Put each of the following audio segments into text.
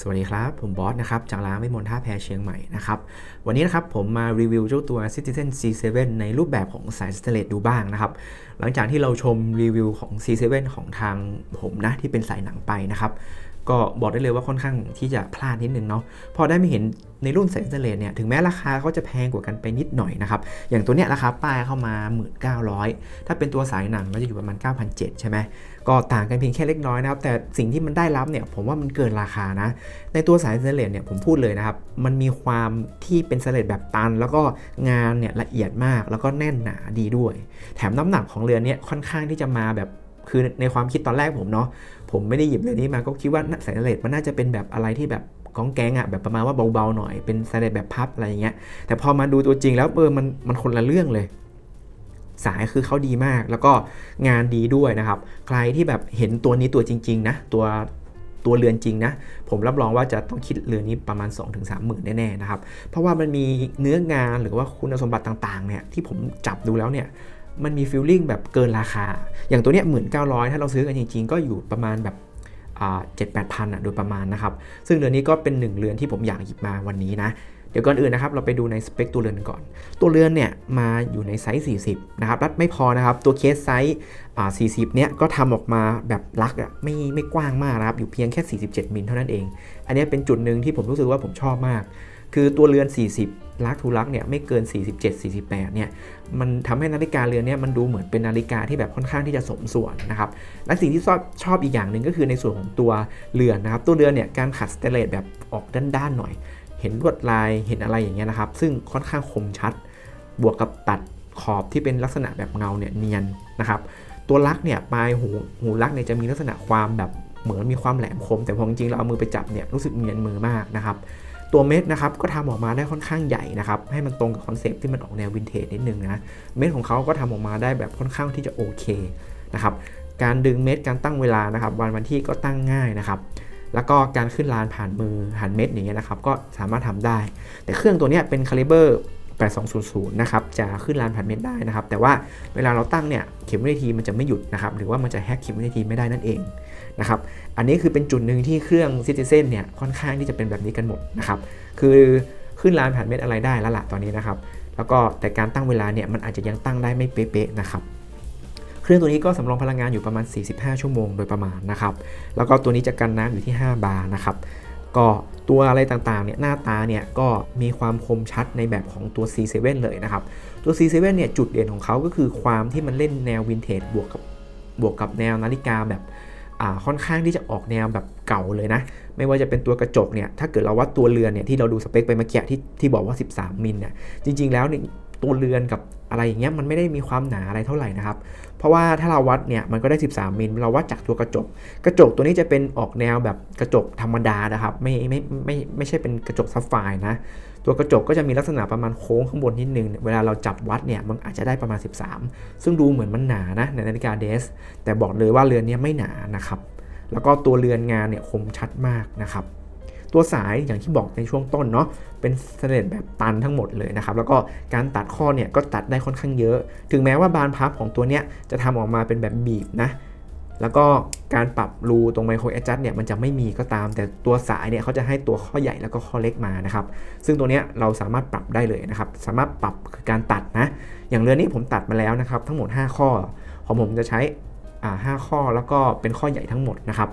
สวัสดีครับ ผมบอสนะครับจากร้านไม่มนท่าแพเชียงใหม่นะครับวันนี้นะครับผมมารีวิวเจ้าตัว Citizen C7 ในรูปแบบของสายสเตเลตดูบ้างนะครับ หลังจากที่เราชมรีวิวของ C7 ของทางผมนะที่เป็นสายหนังไปนะครับ ก็บอกได้เลยว่าค่อนข้างที่จะพลาดนิดนึงเนาะพอได้ไม่เห็นในรุ่นสายสเตเลตเนี่ยถึงแม้ราคาเขาจะแพงกว่ากันไปนิดหน่อยนะครับ อย่างตัวเนี้ยราคาป้ายเข้ามา 1900 ถ้าเป็นตัวสายหนังก็จะอยู่ประมาณ 9,700 ใช่ไหมก็ต่างกันเพียงแค่เล็กน้อยนะครับ แต่สิ่งที่มันได้รับเนี่ยผมว่ามันเกินราคานะ ในตัวสายสเตเลตเนี่ยผมพูดเลยนะครับ มันมีความที่เป็นสเลตแบบตัน แล้วก็งานเนี่ยละเอียดมากแล้วก็แน่นหนาดีด้วย แถมน้ำหนักของเรือนเนี่ยค่อนข้างที่จะมาแบบคือในความคิดตอนแรกผมเนาะ ผมไม่ได้หยิบเรือนนี้มาก็คิดว่าสายสเตเลตมันน่าจะเป็นแบบอะไรที่แบบกองแกงอะ่ะแบบประมาณว่าเบาๆหน่อยเป็นสเตเลตแบบพับอะไรอย่างเงี้ยแต่พอมาดูตัวจริงแล้วเออมันมันคนละเรื่องเลยสายคือเขาดีมากแล้วก็งานดีด้วยนะครับ ใครที่แบบเห็นตัวนี้ตัวจริง ๆ นะ ตัวตัวเรือนจริงนะ ผมรับรองว่าจะต้องคิดเรือนนี้ประมาณ 2-3ถึงหมื่นแน่ๆนะครับ เพราะว่ามันมีเนื้องานหรือว่าคุณสมบัติต่างๆเนี่ยที่ผมจับดูแล้วเนี่ย มันมีฟิลลิ่งแบบเกินราคา อย่างตัวเนี้ยหมื่นเก้าร้อยถ้าเราซื้อกันจริงๆ ก็อยู่ประมาณแบบเจ็ดแปดพันอะโดยประมาณนะครับ ซึ่งเรือนนี้ก็เป็นหนึ่งเรือนที่ผมอยากหยิบมาวันนี้นะเดี๋ยวก่อนอื่นนะครับเราไปดูในสเปคตัวเรือนก่อน ตัวเรือนเนี่ยมาอยู่ในไซส์ 40 นะครับรัดไม่พอนะครับตัวเคสไซส์อ่า40 เนี่ยก็ทำออกมาแบบลักอะไม่ไม่กว้างมากนะครับอยู่เพียงแค่ 47 มิลเท่านั้นเอง อันนี้เป็นจุดหนึ่งที่ผมรู้สึกว่าผมชอบมาก คือตัวเรือน 40 ลักทูลักเนี่ยไม่เกิน 47 48เนี่ยมันทำให้นาฬิกาเรือนเนี่ยมันดูเหมือนเป็นนาฬิกาที่แบบค่อนข้างที่จะสมส่วนนะครับและสิ่งที่ชอบชอบอีกอย่างหนึ่งก็คือในส่วนของตัวเรือนนะครับตัวเรือนเนี่ยการขัดสเตเลสแบบออกด้านๆหน่อย เห็นลวดลายเห็นอะไรอย่างเงี้ยนะครับ ซึ่งค่อนข้างคมชัด บวกกับตัดขอบที่เป็นลักษณะแบบเงาเนี่ยเนียนนะครับตัวลักเนี่ยปลายหูหูลักเนี่ยจะมีลักษณะความแบบเหมือนมีความแหลมคม แต่พอจริงๆเราเอามือไปจับเนี่ยรู้สึกเนียนมือมากนะครับ ตัวเม็ดนะครับก็ทำออกมาได้ค่อนข้างใหญ่นะครับให้มันตรงกับคอนเซปต์ที่มันออกแนววินเทจนิดนึงนะเม็ดของเขาก็ทำออกมาได้แบบค่อนข้างที่จะโอเคนะครับการดึงเม็ดการตั้งเวลานะครับวันวันที่ก็ตั้งง่ายนะครับแล้วก็การขึ้นลานผ่านมือหันเม็ดอย่างเงี้ยนะครับก็สามารถทำได้ แต่เครื่องตัวเนี้ยเป็นคาลิเบอร์ 8200 นะครับ จะขึ้นลานผ่านเม็ดได้นะครับ แต่ว่าเวลาเราตั้งเนี่ย เข็มวินาทีมันจะไม่หยุดนะครับ หรือว่ามันจะแฮกเข็มวินาทีไม่ได้นั่นเองนะครับ อันนี้คือเป็นจุดหนึ่งที่เครื่อง Citizen เนี่ย ค่อนข้างที่จะเป็นแบบนี้กันหมดนะครับ คือขึ้นลานผ่านเม็ดอะไรได้แล้วล่ะตอนนี้นะครับ แล้วก็แต่การตั้งเวลาเนี่ย มันอาจจะยังตั้งได้ไม่เป๊ะๆนะครับเครื่องตัวนี้ก็สำรองพลังงานอยู่ประมาณ 45 ชั่วโมงโดยประมาณนะครับ แล้วก็ตัวนี้จะกันน้ำอยู่ที่ 5 บาร์นะครับ ก็ ตัวอะไรต่างๆเนี่ยหน้าตาเนี่ยก็มีความคมชัดในแบบของตัว C7 เลยนะครับ ตัว C7 เนี่ยจุดเด่นของเขาก็คือความที่มันเล่นแนววินเทจบวกกับบวกกับแนวนาฬิกาแบบอ่าค่อนข้างที่จะออกแนวแบบเก่าเลยนะ ไม่ว่าจะเป็นตัวกระจกเนี่ย ถ้าเกิดเราวัดตัวเรือนเนี่ยที่เราดูสเปคไปเมื่อกี้ที่ที่บอกว่า 13 มิลเนี่ย จริง ๆ แล้วเนี่ย ตัวเรือนกับอะไรอย่างเงี้ยมันไม่ได้มีความหนาอะไรเท่าไหร่นะครับ เพราะว่าถ้าเราวัดเนี่ยมันก็ได้ 13 มิลเราวัดจากตัวกระจก กระจกตัวนี้จะเป็นออกแนวแบบกระจกธรรมดานะครับ ไม่ไม่ไม่ไม่ใช่เป็นกระจกซับไฟนะ ตัวกระจกก็จะมีลักษณะประมาณโค้งข้างบนนิดนึง เวลาเราจับวัดเนี่ยมันอาจจะได้ประมาณ 13 ซึ่งดูเหมือนมันหนานะในนาฬิกาเดส แต่บอกเลยว่าเรือนนี้ไม่หนานะครับ แล้วก็ตัวเรือนงานเนี่ยคมชัดมากนะครับ ตัวสายอย่างที่บอกในช่วงต้นเนาะเป็นสเตนเลสแบบตันทั้งหมดเลยนะครับแล้วก็การตัดข้อเนี่ยก็ตัดได้ค่อนข้างเยอะ ถึงแม้ว่าบานพับของตัวเนี้ยจะทำออกมาเป็นแบบบีบนะแล้วก็การปรับรูตรงไมโครแอดจัสเนี่ยมันจะไม่มีก็ตาม แต่ตัวสายเนี่ยเขาจะให้ตัวข้อใหญ่แล้วก็ข้อเล็กมานะครับ ซึ่งตัวเนี้ยเราสามารถปรับได้เลยนะครับ สามารถปรับคือการตัดนะ อย่างเรือนนี้ผมตัดมาแล้วนะครับ ทั้งหมด 5 ข้อของผมจะใช้อ่า5ข้อแล้วก็เป็นข้อใหญ่ทั้งหมดนะครับ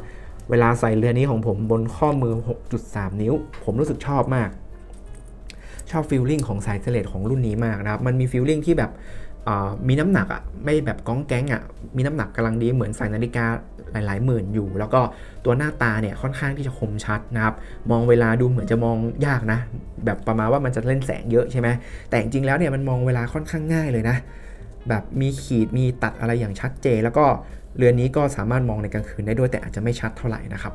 เวลาใส่เรือนี้ของผมบนข้อมือ 6.3 นิ้ว ผมรู้สึกชอบมาก ชอบฟีลลิ่งของสายเทเลตของรุ่นนี้มากนะครับ มันมีฟีลลิ่งที่แบบมีน้ำหนักอะไม่แบบก้องแก๊งอะมีน้ำหนักกำลังดีเหมือนใส่นาฬิกาหลาย ๆ หมื่นอยู่ แล้วก็ตัวหน้าตาเนี่ยค่อนข้างที่จะคมชัดนะครับมองเวลาดูเหมือนจะมองยากนะ แบบประมาณว่ามันจะเล่นแสงเยอะใช่ไหมแต่จริงๆแล้วเนี่ยมันมองเวลาค่อนข้างง่ายเลยนะ แบบมีขีดมีตัดอะไรอย่างชัดเจนแล้วก็ เรือนนี้ก็สามารถมองในกลางคืนได้ด้วยแต่อาจจะไม่ชัดเท่าไหร่นะครับ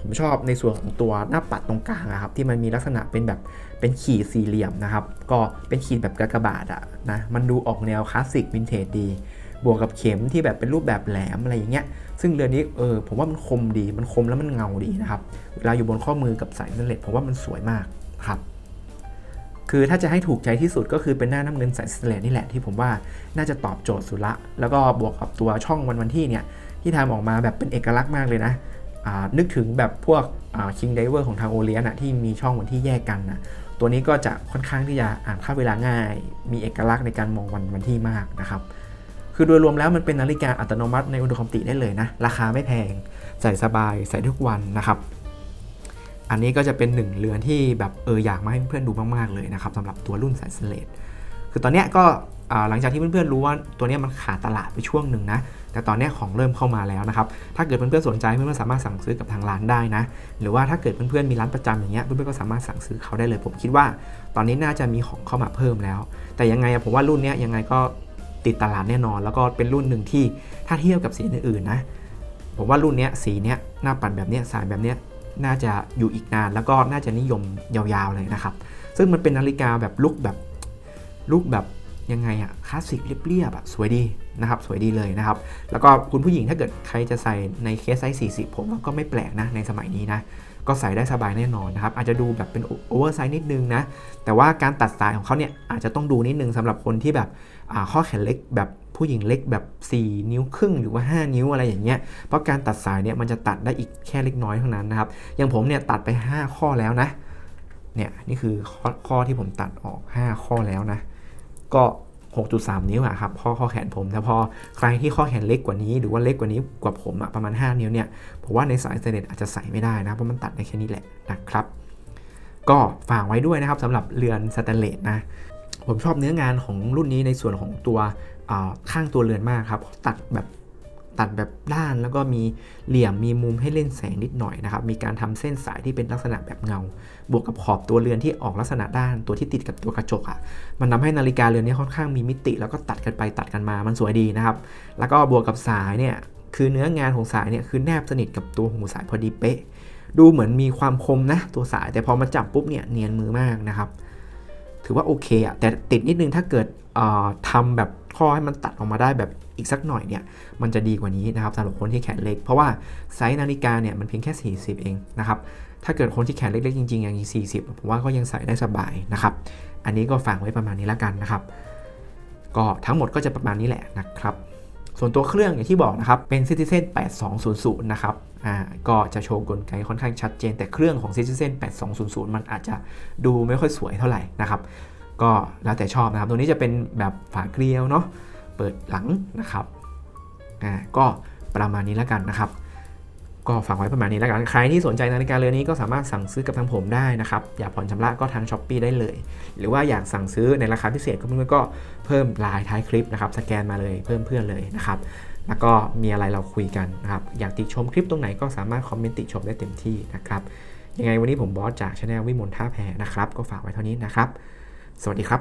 ผมชอบในส่วนของตัวหน้าปัดตรงกลางนะครับที่มันมีลักษณะเป็นแบบเป็นขีดสี่เหลี่ยมนะครับ ก็เป็นขีดแบบกากบาทอะนะมันดูออกแนวคลาสสิกวินเทจดี บวกกับเข็มที่แบบเป็นรูปแบบแหลมอะไรอย่างเงี้ยซึ่งเรือนนี้เออผมว่ามันคมดีมันคมแล้วมันเงาดีนะครับเวลาอยู่บนข้อมือกับสายสเนเลสผมว่ามันสวยมากครับ คือถ้าจะให้ถูกใจที่สุดก็คือเป็นหน้าน้ำเงินสสเตนเลสนี่แหละที่ผมว่าน่าจะตอบโจทย์สุดละ แล้วก็บวกกับตัวช่องวันวันที่เนี่ยที่ทำออกมาแบบเป็นเอกลักษณ์มากเลยนะนึกถึงแบบพวกคิงไดเวอร์ของทางโอเลียนอะที่มีช่องวันที่แยกกันนะตัวนี้ก็จะค่อนข้างที่จะอ่านค่าเวลาง่าย มีเอกลักษณ์ในการมองวันวันที่มากนะครับคือโดยรวมแล้วมันเป็นนาฬิกาอัตโนมัติในอุณหภูมิได้เลยนะ ราคาไม่แพง ใส่สบายใส่ทุกวันนะครับ อันนี้ก็จะเป็นหนึ่งเรือนที่แบบเอออยากมาให้เพื่อนดูมากๆเลยนะครับสำหรับตัวรุ่นสายสเลดคือตอนนี้ก็หลังจากที่เพื่อนๆรู้ว่าตัวนี้มันขาดตลาดไปช่วงหนึ่งนะ แต่ตอนนี้ของเริ่มเข้ามาแล้วนะครับ ถ้าเกิดเพื่อนๆสนใจเพื่อนๆสามารถสั่งซื้อกับทางร้านได้นะ หรือว่าถ้าเกิดเพื่อนๆมีร้านประจำอย่างเงี้ยเพื่อนๆก็สามารถสั่งซื้อเขาได้เลย ผมคิดว่า ตอนนี้น่าจะมีของเข้ามาเพิ่มแล้ว แต่ยังไงผมว่ารุ่นนี้ยังไงก็ติดตลาดแน่นอน แล้วก็เป็นรุ่นหนึ่งที่ถ้าเทียบกับสีอื่นๆนะ ผมว่ารุ่นนี้สีเนี้ยหน้าปัดแบบเนี้ยสายแบบเนี้ย น่าจะอยู่อีกนานแล้วก็น่าจะนิยมยาวๆเลยนะครับ ซึ่งมันเป็นนาฬิกาแบบลุกแบบลุกแบบยังไงอะคลาสสิกเรียบๆอะสวยดีนะครับ สวยดีเลยนะครับ แล้วก็คุณผู้หญิงถ้าเกิดใครจะใส่ในเคสไซส์40 ผมว่าก็ไม่แปลกนะในสมัยนี้นะ ก็ใส่ได้สบายแน่นอนนะครับ อาจจะดูแบบเป็นโอเวอร์ไซส์นิดนึงนะ แต่ว่าการตัดสายของเขาเนี่ยอาจจะต้องดูนิดนึงสำหรับคนที่แบบข้อแขนเล็กแบบ ผู้หญิงเล็กแบบ 4 นิ้วครึ่งหรือว่า 5 นิ้วอะไรอย่างเงี้ย เพราะการตัดสายเนี่ยมันจะตัดได้อีกแค่เล็กน้อยเท่านั้นนะครับ อย่างผมเนี่ยตัดไป 5 ข้อแล้วนะ เนี่ยนี่คือข้อข้อที่ผมตัดออก 5 ข้อแล้วนะ ก็ 6.3 นิ้วอะครับข้อข้อแขนผมแต่พอใครที่ข้อแขนเล็กกว่านี้ หรือว่าเล็กกว่านี้กว่าผมอะประมาณ 5 นิ้วเนี่ย ผมว่าในสายสเตนเลสอาจจะใส่ไม่ได้นะ เพราะมันตัดได้แค่นี้แหละนะครับ ก็ฝากไว้ด้วยนะครับสำหรับเรือนสแตนเลสนะ ผมชอบเนื้องานของรุ่นนี้ในส่วนของตัว ข้างตัวเรือนมากครับตัดแบบตัดแบบด้านแล้วก็มีเหลี่ยมมีมุมให้เล่นแสงนิดหน่อยนะครับ มีการทำเส้นสายที่เป็นลักษณะแบบเงา บวกกับขอบตัวเรือนที่ออกลักษณะด้านตัวที่ติดกับตัวกระจกอะ่ะ มันทำให้นาฬิกาเรือนนี้ค่อนข้างมีมิติ แล้วก็ตัดกันไปตัดกันมา มันสวยดีนะครับ แล้วก็บวกกับสายเนี่ยคือเนื้องานของสายเนี่ยคือแนบสนิทกับตัวหูสายพอดีเป๊ะ ดูเหมือนมีความคมนะตัวสาย แต่พอมาจับปุ๊บเนี่ยเนียนมือมากนะครับ ถือว่าโอเคอะแต่ติดนิดนึงถ้าเกิดเอ่อทำแบบ ข้อให้มันตัดออกมาได้แบบอีกสักหน่อยเนี่ย มันจะดีกว่านี้นะครับสำหรับคนที่แขนเล็ก เพราะว่าไซส์นาฬิกาเนี่ยมันเพียงแค่ 40 เองนะครับ ถ้าเกิดคนที่แขนเล็กๆจริงๆอย่างนี้40 ผมว่าก็ยังใส่ได้สบายนะครับ อันนี้ก็ฝากไว้ประมาณนี้ล้วกันนะครับ ก็ทั้งหมดก็จะประมาณนี้แหละนะครับ ส่วนตัวเครื่องอย่างที่บอกนะครับ เป็น Citizen 8200 นะครับอ่าก็จะโชว์กลไกค่อนข้างชัดเจน แต่เครื่องของ Citizen 8200 มันอาจจะดูไม่ค่อยสวยเท่าไหร่นะครับ ก็แล้วแต่ชอบนะครับ ตัวนี้จะเป็นแบบฝาเกลียวเนาะ เปิดหลังนะครับ อ่า ก็ประมาณนี้แล้วกันนะครับ ก็ฝากไว้ประมาณนี้แล้วกัน ใครที่สนใจนาฬิกาเรือนนี้ก็สามารถสั่งซื้อกับทางผมได้นะครับ อยากผ่อนชำระก็ทางช้อปปีได้เลย หรือว่าอยากสั่งซื้อในราคาพิเศษก็เพื่อนๆก็เพิ่มไลน์ท้ายคลิปนะครับ สแกนมาเลยเพิ่มเพื่อนเลยนะครับ แล้วก็มีอะไรเราคุยกันนะครับ อยากติชมคลิปตรงไหนก็สามารถคอมเมนต์ติชมได้เต็มที่นะครับ ยังไงวันนี้ผมบอสจากช anel วิมลท่าแพนะครับ ก็ฝากไว้เท่านี้นะครับ สวัสดีครับ